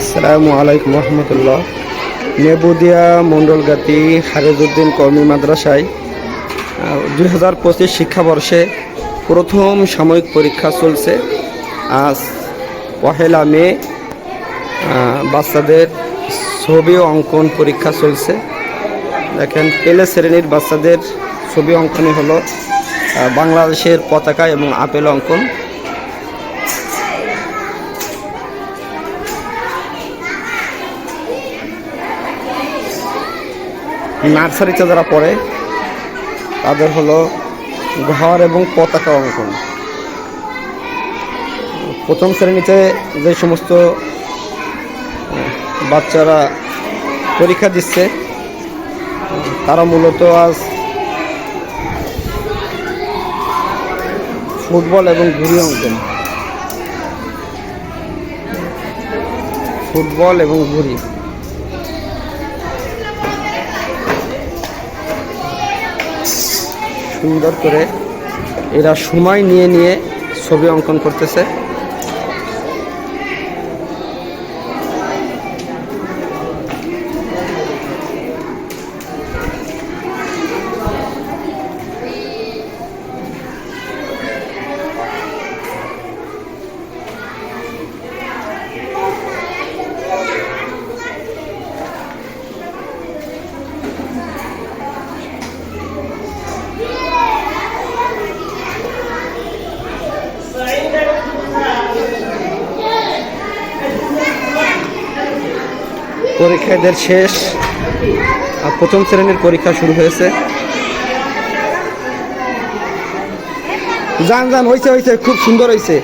আসসালামু আলাইকুম রহমতুল্লাহ। নেবুদিয়া মণ্ডলগাতি হারেজউদ্দিন কর্মী মাদ্রাসায় দুই হাজার পঁচিশ শিক্ষাবর্ষে প্রথম সাময়িক পরীক্ষা চলছে। আজ পহেলা মে বাচ্চাদের ছবি অঙ্কন পরীক্ষা চলছে। দেখেন, পেলে শ্রেণির বাচ্চাদের ছবি অঙ্কনই হলো বাংলাদেশের পতাকা এবং আপেল অঙ্কন। নার্সারিতে যারা পড়ে, তাদের হলো ঘর এবং পতাকা অঙ্কন। প্রথম শ্রেণীতে যে সমস্ত বাচ্চারা পরীক্ষা দিচ্ছে, তারা মূলত আজ ফুটবল এবং ঘুড়ি অঙ্কন। ফুটবল এবং ঘুড়ি। সুন্দর করে এরা সময় নিয়ে নিয়ে ছবি অঙ্কন করতেছে। পরীক্ষা এদের শেষ আর প্রথম শ্রেণির পরীক্ষা শুরু হয়েছে। যান যান হয়েছে হয়েছে খুব সুন্দর হয়েছে